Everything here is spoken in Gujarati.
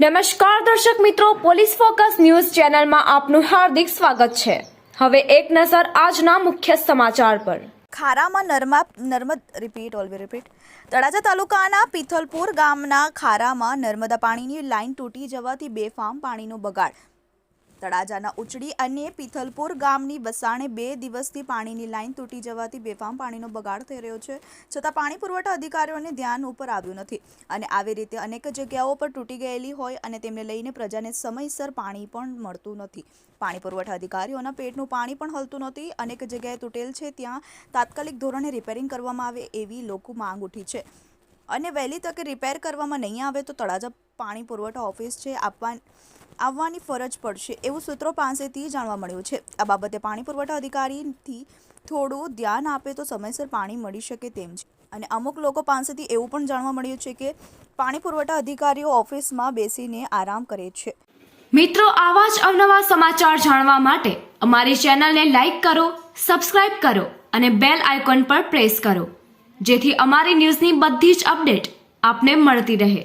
નમસ્કાર દર્શક મિત્રો, પોલીસ ફોકસ ન્યૂઝ ચેનલમાં આપનું હાર્દિક સ્વાગત છે. હવે એક નજર આજના મુખ્ય સમાચાર પર. ખારામાં નર્મા, નર્મદ રિપીટ ઓલવે રિપીટ તળાજા તાલુકાના પિથલપુર ગામના ખારામાં નર્મદા પાણીની લાઇન તૂટી જવાથી બેફામ પાણીનો બગાડ. તળાજાના ઉચડી અને પિથલપુર ગામની વસાણે બે દિવસથી પાણીની લાઇન તૂટી જવાથી બેફામ પાણીનો બગાડ થઈ રહ્યો છે. છતાં પાણી પુરવઠા અધિકારીઓને ધ્યાન ઉપર આવ્યું નથી અને આવી રીતે અનેક જગ્યાઓ પર તૂટી ગયેલી હોય અને તેમને લઈને પ્રજાને સમયસર પાણી પણ મળતું નથી. પાણી પુરવઠા અધિકારીઓના પેટનું પાણી પણ હલતું નથી. અનેક જગ્યાએ તૂટેલ છે. ત્યાં તાત્કાલિક ધોરણે રિપેરિંગ કરવામાં આવે એવી લોકો માંગ ઉઠી છે. અને વહેલી તકે રિપેર કરવામાં નહીં આવે તો તળાજા પાણી પુરવઠા ઓફિસ છે. આપવા આવવાની ફરજ પડશે એવું સૂત્રો પાસેથી જાણવા મળ્યું છે. આ બાબતે પાણી પુરવઠા અધિકારીથી થોડું ધ્યાન આપે તો સમયસર પાણી મળી શકે તેમ છે. અને અમુક લોકો પાસેથી એવું પણ જાણવા મળ્યું છે કે પાણી પુરવઠા અધિકારીઓ ઓફિસમાં બેસીને આરામ કરે છે. મિત્રો, આવા જ અવનવા સમાચાર જાણવા માટે અમારી ચેનલને લાઈક કરો, સબસ્ક્રાઇબ કરો અને બેલ આઇકોન પર પ્રેસ કરો, જેથી અમારી ન્યૂઝની બધી જ અપડેટ આપને મળતી રહે.